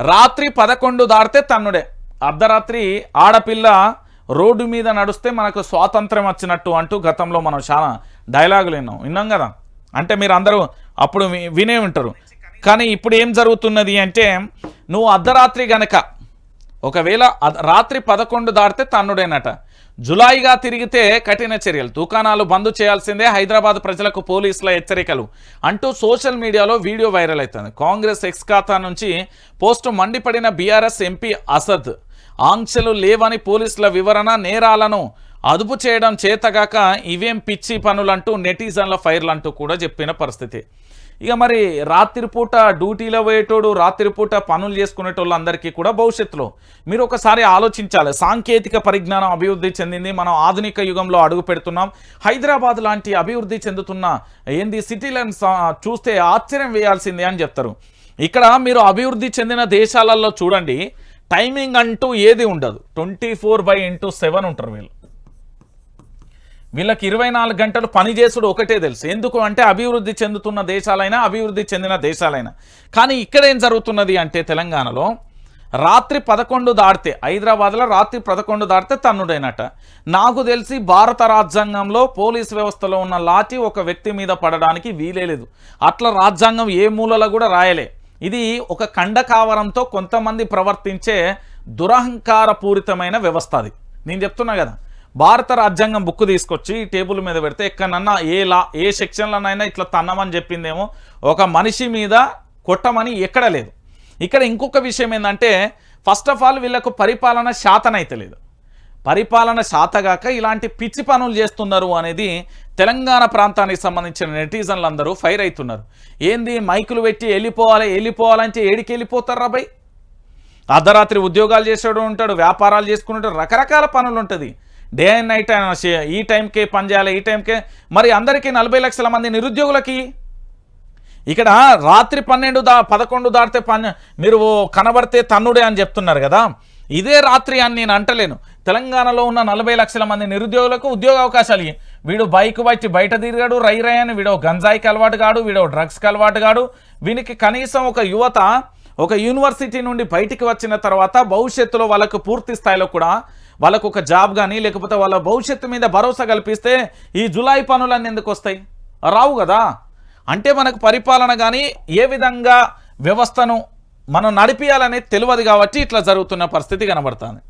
రాత్రి పదకొండు దాటితే తన్నుడే. అర్ధరాత్రి ఆడపిల్ల రోడ్డు మీద నడుస్తే మనకు స్వాతంత్రం వచ్చినట్టు అంటూ గతంలో మనం చాలా డైలాగులు విన్నాం. విన్నాం కదా? అంటే మీరు అందరూ అప్పుడు వి- వినే ఉంటారు. కానీ ఇప్పుడు ఏం జరుగుతున్నది అంటే నువ్వు అర్ధరాత్రి గనక ఒకవేళ రాత్రి పదకొండు దాటితే తన్నుడేనట. జులాయిగా తిరిగితే కఠిన చర్యలు. దుకాణాలు బంద్ చేయాల్సిందే. హైదరాబాద్ ప్రజలకు పోలీసుల హెచ్చరికలు. అంటూ సోషల్ మీడియాలో వీడియో వైరల్ అవుతుంది. కాంగ్రెస్ ఎక్స్ ఖాతా నుంచి post మండిపడిన B R S MP Asad. ఆంక్షలు లేవని పోలీసుల వివరణ నేరాలను అదుపు చేయడం చేతగాక ఇవేం పిచ్చి పనులంటూ నెటిజన్ల ఫైర్లు అంటూ కూడా చెప్పిన పరిస్థితి. ఇక మరి రాత్రిపూట డ్యూటీలో పోయేటోడు రాత్రిపూట పనులు చేసుకునేటోళ్ళందరికీ కూడా భవిష్యత్తులో మీరు ఒకసారి ఆలోచించాలి. సాంకేతిక పరిజ్ఞానం అభివృద్ధి చెందింది. మనం ఆధునిక యుగంలో అడుగు పెడుతున్నాం. హైదరాబాద్ లాంటి అభివృద్ధి చెందుతున్న ఏంది సిటీలను చూస్తే ఆశ్చర్యం వేయాల్సిందే అని చెప్తారు. ఇక్కడ మీరు అభివృద్ధి చెందిన దేశాలలో చూడండి. టైమింగ్ అంటూ ఏది ఉండదు. Twenty four by into seven ఉంటారు వీళ్ళు. వీళ్ళకి ఇరవై నాలుగు గంటలు పని చేసుడు ఒకటే తెలుసు. ఎందుకు అంటే అభివృద్ధి చెందుతున్న దేశాలైనా అభివృద్ధి చెందిన దేశాలైనా. కానీ ఇక్కడ ఏం జరుగుతున్నది అంటే తెలంగాణలో రాత్రి పదకొండు దాటితే హైదరాబాద్లో రాత్రి పదకొండు దాటితే తన్నుడైనట. నాకు తెలిసి భారత రాజ్యాంగంలో పోలీస్ వ్యవస్థలో ఉన్న లాఠీ ఒక వ్యక్తి మీద పడడానికి వీలే లేదు. అట్లా రాజ్యాంగం ఏ మూలలో కూడా రాయలే. ఇది ఒక కండకావరంతో కొంతమంది ప్రవర్తించే దురహంకారపూరితమైన వ్యవస్థ అది. నేను చెప్తున్నా కదా. భారత రాజ్యాంగం బుక్ తీసుకొచ్చి టేబుల్ మీద పెడితే ఎక్కడన్నా ఏ లా ఏ సెక్షన్లనైనా ఇట్లా తన్నమని చెప్పిందేమో. ఒక మనిషి మీద కొట్టమని ఎక్కడ లేదు. ఇక్కడ ఇంకొక విషయం ఏంటంటే ఫస్ట్ ఆఫ్ ఆల్ వీళ్ళకు పరిపాలన శాతనైతే లేదు. పరిపాలన శాతగాక ఇలాంటి పిచ్చి పనులు చేస్తున్నారు అనేది తెలంగాణ ప్రాంతానికి సంబంధించిన నెటిజన్లు అందరూ ఫైర్ అవుతున్నారు. ఏంది? మైకులు పెట్టి వెళ్ళిపోవాలి వెళ్ళిపోవాలంటే ఏడికి వెళ్ళిపోతారు రాబాయ్ అర్ధరాత్రి ఉద్యోగాలు చేసేవాడు ఉంటాడు వ్యాపారాలు చేసుకునేటాడు రకరకాల పనులు ఉంటుంది. డే అండ్ నైట్ ఈ టైంకే పని చేయాలి ఈ టైంకే. మరి అందరికీ నలభై లక్షల మంది నిరుద్యోగులకి? ఇక్కడ రాత్రి పన్నెండు దా పదకొండు దాటితే పని మీరు కనబడితే తన్నుడే అని చెప్తున్నారు కదా. ఇదే రాత్రి అని నేను అంటలేను. తెలంగాణలో ఉన్న నలభై లక్షల మంది నిరుద్యోగులకు ఉద్యోగ అవకాశాలు వీడు బైక్ బట్టి బయట తిరిగాడు రై రై అని వీడో గంజాయికి అలవాటు కాడు వీడో డ్రగ్స్కి అలవాటు కాడు. వీనికి కనీసం ఒక యువత ఒక యూనివర్సిటీ నుండి బయటికి వచ్చిన తర్వాత భవిష్యత్తులో వాళ్ళకు పూర్తి స్థాయిలో కూడా వాళ్ళకు ఒక జాబ్ కానీ లేకపోతే వాళ్ళ భవిష్యత్తు మీద భరోసా కల్పిస్తే ఈ జులై పనులన్నీ ఎందుకు వస్తాయి? రావు కదా. అంటే మనకు పరిపాలన కానీ ఏ విధంగా వ్యవస్థను మనం నడిపించాలనేది తెలియదు కాబట్టి ఇట్లా జరుగుతున్న పరిస్థితి కనబడుతుంది.